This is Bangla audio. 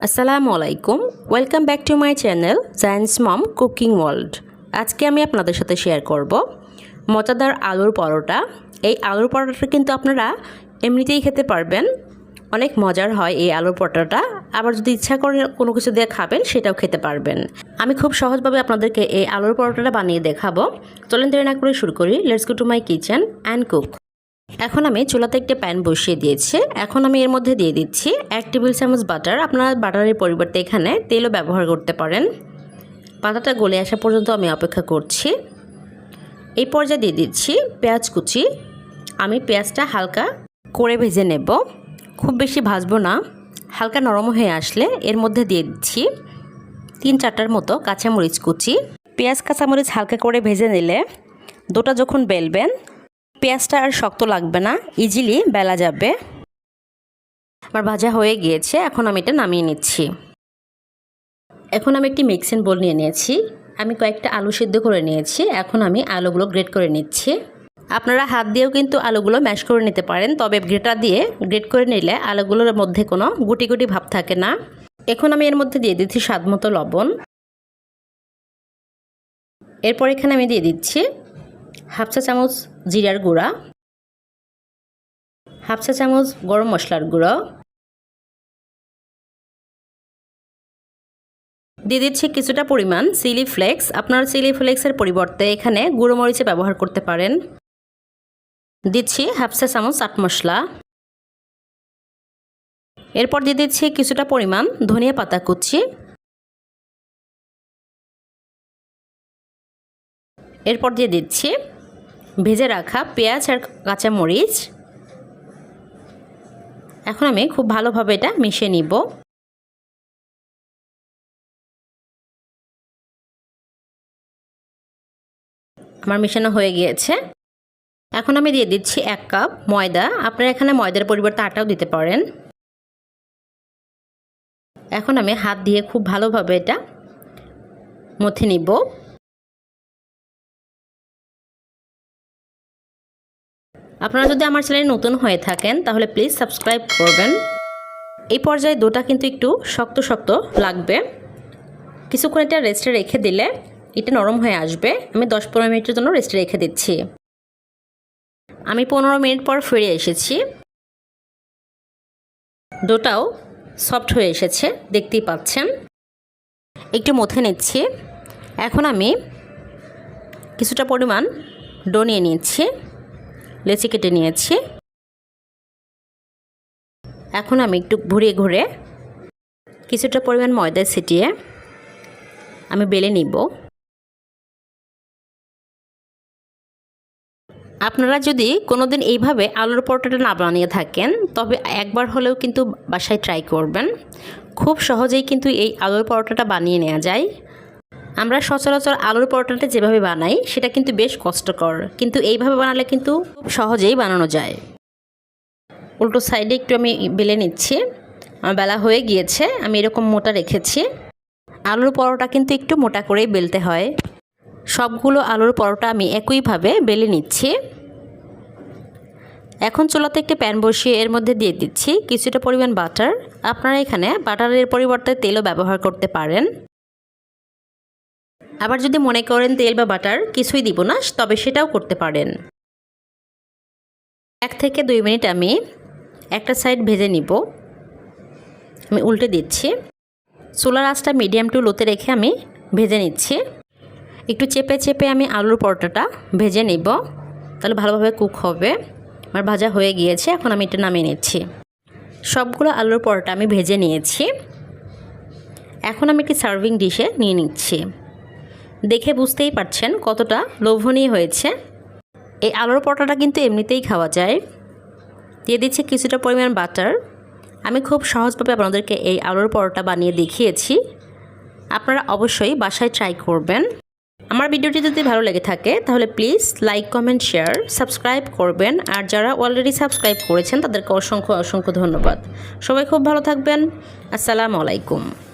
আসসালামু আলাইকুম। Welcome back to my channel giants mom cooking world আজকে আমি আপনাদের সাথে শেয়ার করব মজাদার আলুর পরোটা। এই আলুর পরোটাটা কিন্তু আপনারা এমনিতেই খেতে পারবেন। অনেক মজার হয় এই আলুর পরোটাটা। আবার যদি ইচ্ছা করে কোনো কিছু দিয়ে খাবেন, সেটাও খেতে পারবেন। আমি খুব সহজভাবে আপনাদেরকে এই আলুর পরোটাটা বানিয়ে দেখাবো। চলেন দেরি না করে শুরু করি। Let's go to my kitchen and cook এখন আমি চুলাতে একটা প্যান বসিয়ে দিয়েছি। এখন আমি এর মধ্যে দিয়ে দিচ্ছি এক টেবিল চামচ বাটার। আপনারা বাটারের পরিবর্তে এখানে তেলও ব্যবহার করতে পারেন। পাতাটা গলে আসা পর্যন্ত আমি অপেক্ষা করছি। এই পর্যায়ে দিয়ে দিচ্ছি পেঁয়াজ কুচি। আমি পেঁয়াজটা হালকা করে ভেজে নেব। খুব বেশি ভাজবো না। হালকা নরম হয়ে আসলে এর মধ্যে দিয়ে দিচ্ছি তিন চারটার মতো কাঁচামরিচ কুচি। পেঁয়াজ, কাঁচামরিচ হালকা করে ভেজে নিলে, দুটা যখন বেলবেন পেঁয়াজটা আর শক্ত লাগবে না ইজিলি বেলা যাবে। আমার ভাজা হয়ে গিয়েছে, এখন আমি এটা নামিয়ে নিচ্ছি। এখন আমি একটি মিক্সিং বোল নিয়ে নিয়েছি। আমি কয়েকটা আলু সিদ্ধ করে নিয়েছি, এখন আমি আলুগুলো গ্রেট করে নিচ্ছি। আপনারা হাত দিয়েও কিন্তু আলুগুলো ম্যাশ করে নিতে পারেন, তবে গ্রেটার দিয়ে গ্রেট করে নিলে আলুগুলোর মধ্যে কোনো গুটি গুটি ভাব থাকে না। এখন আমি এর মধ্যে দিয়ে দিচ্ছি স্বাদ মতো লবণ। এরপর এখানে আমি দিয়ে দিচ্ছি হাফ চা চামচ জিরার গুঁড়া, হাফ চা চামচ গরম মশলার গুঁড়ো। দিয়ে দিচ্ছি কিছুটা পরিমাণ চিলি ফ্লেক্স। আপনার চিলি ফ্লেক্সের পরিবর্তে এখানে গুঁড়ো মরিচে ব্যবহার করতে পারেন। দিচ্ছি হাফ চা চামচ চাট মশলা। এরপর দিয়ে দিচ্ছি কিছুটা পরিমাণ ধনিয়া পাতা কুচি। এরপর দিয়ে দিচ্ছি ভেজে রাখা পেঁয়াজ আর কাঁচামরিচ। এখন আমি খুব ভালোভাবে এটা মিশিয়ে নিব। আমার মিশানো হয়ে গিয়েছে। এখন আমি দিয়ে দিচ্ছি এক কাপ ময়দা। আপনারা এখানে ময়দার পরিবর্তে আটাও দিতে পারেন। এখন আমি হাত দিয়ে খুব ভালোভাবে এটা মথে নিব। আপনারা যদি আমার চ্যানেলে নতুন হয়ে থাকেন, তাহলে প্লিজ সাবস্ক্রাইব করবেন। এই পর্যায়ে দুটা কিন্তু একটু শক্ত শক্ত লাগবে। কিছুক্ষণ এটা রেস্টে রেখে দিলে এটা নরম হয়ে আসবে। আমি দশ পনেরো মিনিটের জন্য রেস্টে রেখে দিচ্ছি। আমি পনেরো মিনিট পর ফিরে এসেছি। ডোটাও সফট হয়ে এসেছে, দেখতেই পাচ্ছেন। একটু মথে নিচ্ছি। এখন আমি কিছুটা পরিমাণ ডো নিয়ে নিচ্ছি। লেচি কেটে নিয়েছি। এখন আমি একটু ঘুরিয়ে ঘুরে কিছুটা পরিমাণ ময়দা ছিটিয়ে আমি বেলে নিব। আপনারা যদি কোনোদিন এইভাবে আলুর পরোটাটা না বানিয়ে থাকেন, তবে একবার হলেও কিন্তু বাসায় ট্রাই করবেন। খুব সহজেই কিন্তু এই আলুর পরোটাটা বানিয়ে নেওয়া যায়। আমরা সচরাচর আলুর পরোটাটা যেভাবে বানাই, সেটা কিন্তু বেশ কষ্টকর। কিন্তু এইভাবে বানালে কিন্তু খুব সহজেই বানানো যায়। উল্টো সাইডে একটু আমি বেলে নিচ্ছি। আমার বেলা হয়ে গিয়েছে, আমি এরকম মোটা রেখেছি। আলুর পরোটা কিন্তু একটু মোটা করেই বেলতে হয়। সবগুলো আলুর পরোটা আমি একইভাবে বেলে নিচ্ছি। এখন চুলাতে একটি প্যান বসিয়ে এর মধ্যে দিয়ে দিচ্ছি কিছুটা পরিমাণ বাটার। আপনারা এখানে বাটারের পরিবর্তে তেলও ব্যবহার করতে পারেন। আবার যদি মনে করেন তেল বা বাটার, কিছুই দিব না, তবে সেটাও করতে পারেন। এক থেকে দুই মিনিট আমি একটা সাইড ভেজে নিব। আমি উল্টে দিচ্ছি। সোলার আঁচটা মিডিয়াম টু লোতে রেখে আমি ভেজে নিচ্ছি। একটু চেপে চেপে আমি আলুর পরোটাটা ভেজে নিব। তাহলে ভালোভাবে কুক হবে। আমার ভাজা হয়ে গিয়েছে, এখন আমি এটা নামিয়ে নিচ্ছি। সবগুলো আলুর পরোটা আমি ভেজে নিয়েছি। এখন আমি একটি সার্ভিং ডিশে নিয়ে নিচ্ছি। দেখে বুঝতেই পারছেন কতটা লোভনীয় হয়েছে। এই আলুর পরোটাটা কিন্তু এমনিতেই খাওয়া যায়। দিয়ে দিচ্ছি কিছুটা পরিমাণ বাটার আমি খুব সহজভাবে আপনাদেরকে এই আলুর পরোটা বানিয়ে দেখিয়েছি। আপনারা অবশ্যই বাসায় ট্রাই করবেন। আমার ভিডিওটি যদি ভালো লেগে থাকে, তাহলে please like comment share subscribe করবেন। আর যারা অলরেডি সাবস্ক্রাইব করেছেন, তাদেরকে অসংখ্য অসংখ্য ধন্যবাদ। সবাই খুব ভালো থাকবেন। আসসালামু আলাইকুম।